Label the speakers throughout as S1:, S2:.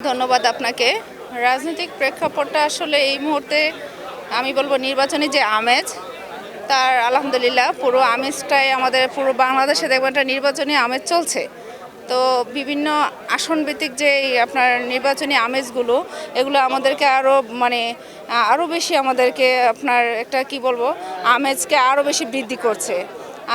S1: ধন্যবাদ আপনাকে। রাজনৈতিক প্রেক্ষাপটটা আসলে এই মুহূর্তে আমি বলব নির্বাচনী যে আমেজ, তার আলহামদুলিল্লাহ পুরো আমেজটাই আমাদের পুরো বাংলাদেশে দেখবেন একটা নির্বাচনী আমেজ চলছে। তো বিভিন্ন আসন ভিত্তিক যে আপনার নির্বাচনী আমেজগুলো, এগুলো আমাদেরকে আরও মানে আরও বেশি আমাদেরকে আপনার একটা কি বলব, আমেজকে আরও বেশি বৃদ্ধি করছে।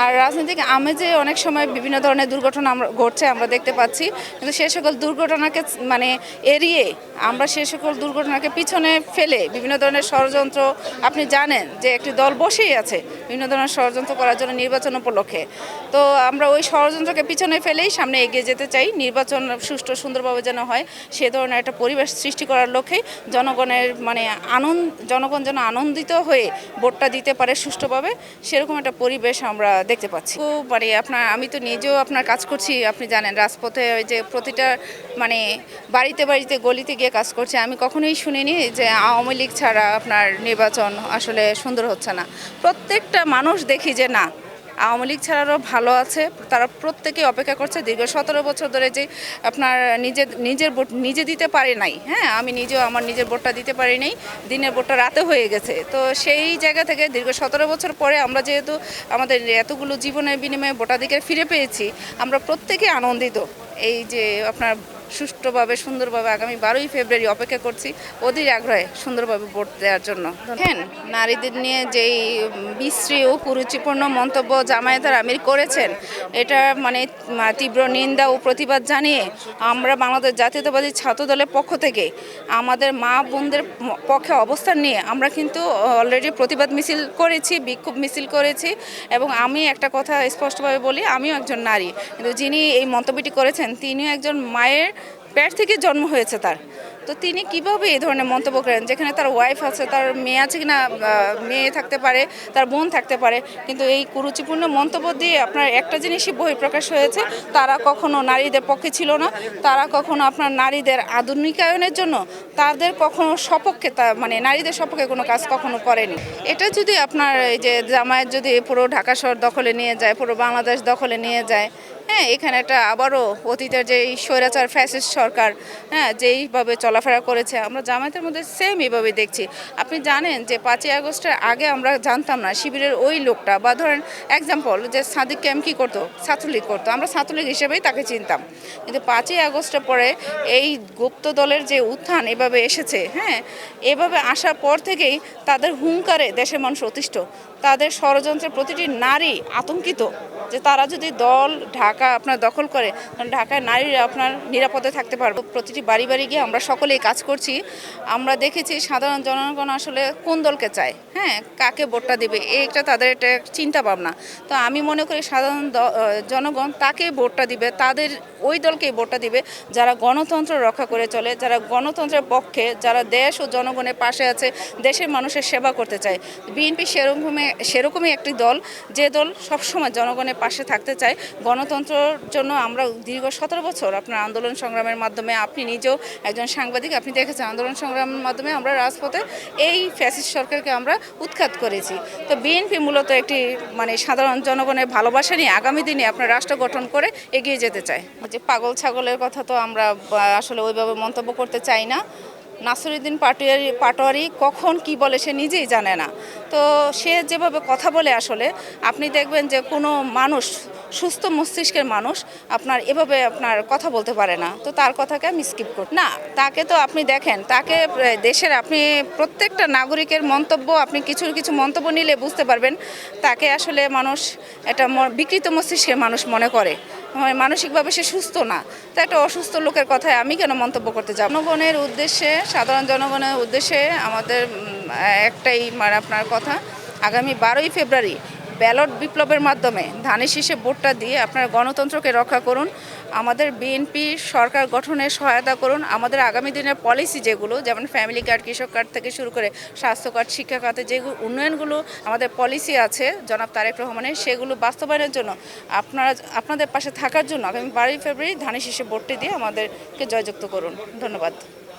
S1: আর রাজনৈতিক আমেজে অনেক সময় বিভিন্ন ধরনের দুর্ঘটনা আমরা ঘটছে আমরা দেখতে পাচ্ছি। কিন্তু সে সকল দুর্ঘটনাকে মানে এড়িয়ে আমরা সে সকল দুর্ঘটনাকে পিছনে ফেলে বিভিন্ন ধরনের ষড়যন্ত্র, আপনি জানেন যে একটি দল বসেই আছে বিভিন্ন ধরনের ষড়যন্ত্র করার জন্য নির্বাচন উপলক্ষে। তো আমরা ওই ষড়যন্ত্রকে পিছনে ফেলেই সামনে এগিয়ে যেতে চাই। নির্বাচন সুষ্ঠু সুন্দরভাবে যেন হয়, সে ধরনের একটা পরিবেশ সৃষ্টি করার লক্ষ্যেই জনগণের মানে আনন্দ জনগণ যেন আনন্দিত হয়ে ভোটটা দিতে পারে সুষ্ঠুভাবে, সেরকম একটা পরিবেশ আমরা দেখতে পাচ্ছি। খুব মানে আপনার, আমি তো নিজেও আপনার কাজ করছি, আপনি জানেন, রাজপথে ওই যে প্রতিটা মানে বাড়িতে বাড়িতে গলিতে গিয়ে কাজ করছে। আমি কখনোই শুনিনি যে আওয়ামী লীগ ছাড়া আপনার নির্বাচন আসলে সুন্দর হচ্ছে না। প্রত্যেকটা মানুষ দেখি যে না আওয়ামী লীগ ছাড়ারও ভালো আছে। তারা প্রত্যেকেই অপেক্ষা করছে দীর্ঘ সতেরো বছর ধরে যে আপনার নিজের নিজের ভোট নিজে দিতে পারে নাই। হ্যাঁ আমি নিজেও আমার নিজের ভোটটা দিতে পারি নাই। দিনের ভোটটা রাতে হয়ে গেছে। তো সেই জায়গা থেকে দীর্ঘ সতেরো বছর পরে আমরা যেহেতু আমাদের এতগুলো জীবনের বিনিময়ে ভোটাধিকার ফিরে পেয়েছি, আমরা প্রত্যেকে আনন্দিত। এই যে আপনার সুষ্ঠুভাবে সুন্দরভাবে আগামী বারোই ফেব্রুয়ারি অপেক্ষা করছি অধীর আগ্রহে সুন্দরভাবে ভোট দেওয়ার জন্য। হ্যাঁ নারীদের নিয়ে যেই বিশ্রী ও কুরুচিপূর্ণ মন্তব্য জামায়াতের আমির করেছেন এটা মানে তীব্র নিন্দা ও প্রতিবাদ জানিয়ে আমরা বাংলাদেশ জাতীয়তাবাদী ছাত্র দলের পক্ষ থেকে আমাদের মা বোনদের পক্ষে অবস্থান নিয়ে আমরা কিন্তু অলরেডি প্রতিবাদ মিছিল করেছি বিক্ষোভ মিছিল করেছি এবং আমি একটা কথা স্পষ্টভাবে বলি আমিও একজন নারী। কিন্তু যিনি এই মন্তব্যটি করেছেন তিনিও একজন মায়ের পেট থেকে জন্ম হয়েছে তার। তো তিনি কীভাবে এই ধরনের মন্তব্য করেন? যেখানে তার ওয়াইফ আছে তার মেয়ে আছে কিনা আহ, মেয়ে থাকতে পারে তার বোন থাকতে পারে কিন্তু এই কুরুচিপূর্ণ মন্তব্য দিয়ে আপনার একটা জিনিসই বহিঃপ্রকাশ হয়েছে তারা কখনো নারীদের পক্ষে ছিল না তারা কখনো আপনার নারীদের আধুনিকায়নের জন্য তাদের কখনো সপক্ষে তা মানে নারীদের সপক্ষে কোনো কাজ কখনো করেনি। এটা যদি আপনার এই যে জামায়াত যদি পুরো ঢাকা শহর দখলে নিয়ে যায় পুরো বাংলাদেশ দখলে নিয়ে যায় হ্যাঁ এখানে একটা আবারও অতীতের যে স্বৈরাচার, ফ্যাসিস্ট সরকার হ্যাঁ যেইভাবে চলাফেরা করেছে, আমরা জামায়াতের মধ্যে সেম এইভাবে দেখছি। আপনি জানেন যে পাঁচই আগস্টের আগে আমরা জানতাম না শিবিরের ওই লোকটা বা ধরেন এক্সাম্পল যে সাদিক ক্যাম্প কী করতো? ছাত্রলীগ করতো। আমরা ছাত্রলীগ হিসেবেই তাকে চিনতাম। কিন্তু পাঁচই আগস্টের পরে এই গুপ্ত দলের যে উত্থান এভাবে এসেছে হ্যাঁ এভাবে আসার পর থেকেই তাদের হুঙ্কারে দেশের মানুষ অতিষ্ঠ। তাদের ষড়যন্ত্রের প্রতিটি নারী আতঙ্কিত যে তারা যদি দল ঢাকা আপনার দখল করে ঢাকায় নারীরা আপনার নিরাপদে থাকতে পারবে। প্রতিটি বাড়ি বাড়ি গিয়ে আমরা সকলেই কাজ করছি। আমরা দেখেছি সাধারণ জনগণ আসলে কোন দলকে চায় হ্যাঁ? কাকে ভোটটা দিবে? এইটা তাদের একটা চিন্তা ভাবনা। তো আমি মনে করি সাধারণ জনগণ তাকে ভোটটা দিবে, তাদের ওই দলকেই ভোটটা দিবে যারা গণতন্ত্র রক্ষা করে চলে, যারা গণতন্ত্রের পক্ষে, যারা দেশ ও জনগণের পাশে আছে, দেশের মানুষের সেবা করতে চায়। বিএনপি সেরকমই সেরকমই একটি দল, যে দল সবসময় জনগণের পাশে থাকতে চায় গণতন্ত্রের জন্য আমরা দীর্ঘ সতেরো বছর আপনার আন্দোলন সংগ্রামের মাধ্যমে আপনি নিজেও একজন সাংবাদিক, আপনি দেখেছেন আন্দোলন সংগ্রামের মাধ্যমে আমরা রাজপথে এই ফ্যাসিস্ট সরকারকে আমরা উৎখাত করেছি। তো বিএনপি মূলত একটি মানে সাধারণ জনগণের ভালোবাসা নিয়ে আগামী দিনে আপনার রাষ্ট্র গঠন করে এগিয়ে যেতে চায়। যে পাগল ছাগলের কথা তো আমরা আসলে ওইভাবে মন্তব্য করতে চাই না। নাসরুদ্দিন পাটোয়ারি পাটোয়ারি কখন কি বলে সে নিজেই জানে না। তো সে যেভাবে কথা বলে আসলে, আপনি দেখবেন যে কোনো মানুষ সুস্থ মস্তিষ্কের মানুষ আপনার এভাবে আপনার কথা বলতে পারে না। তো তার কথাকে আমি স্কিপ করি না, তাকে তো আপনি দেখেন, তাকে দেশের আপনি প্রত্যেকটা নাগরিকের মন্তব্য, আপনি কিছু কিছু মন্তব্য নিলে বুঝতে পারবেন, তাকে আসলে মানুষ একটা ম- বিকৃত মস্তিষ্কের মানুষ মনে করে। মানে মানসিকভাবে সে সুস্থ না। তো একটা অসুস্থ লোকের কথায় আমি কেন মন্তব্য করতে যাব? জনগণের উদ্দেশ্যে, সাধারণ জনগণের উদ্দেশ্যে আমাদের একটাই মানে আপনার কথা, আগামী বারোই ফেব্রুয়ারি ব্যালট বিপ্লবের মাধ্যমে ধানের শীষে ভোটটা দিয়ে আপনার গণতন্ত্রকে রক্ষা করুন, আমাদের বিএনপি সরকার গঠনে সহায়তা করুন, আমাদের আগামী দিনের পলিসি যেগুলো, যেমন ফ্যামিলি কার্ড, কৃষক কার্ড থেকে শুরু করে স্বাস্থ্য কার্ড, শিক্ষা খাতে যেগুলো উন্নয়নগুলো আমাদের পলিসি আছে, জনাব তারেক রহমানের, সেগুলো বাস্তবায়নের জন্য আপনারা, আপনাদের পাশে থাকার জন্য আগামী বারোই ফেব্রুয়ারি ধানের শীষে ভোটটি দিয়ে আমাদেরকে জয়যুক্ত করুন। ধন্যবাদ।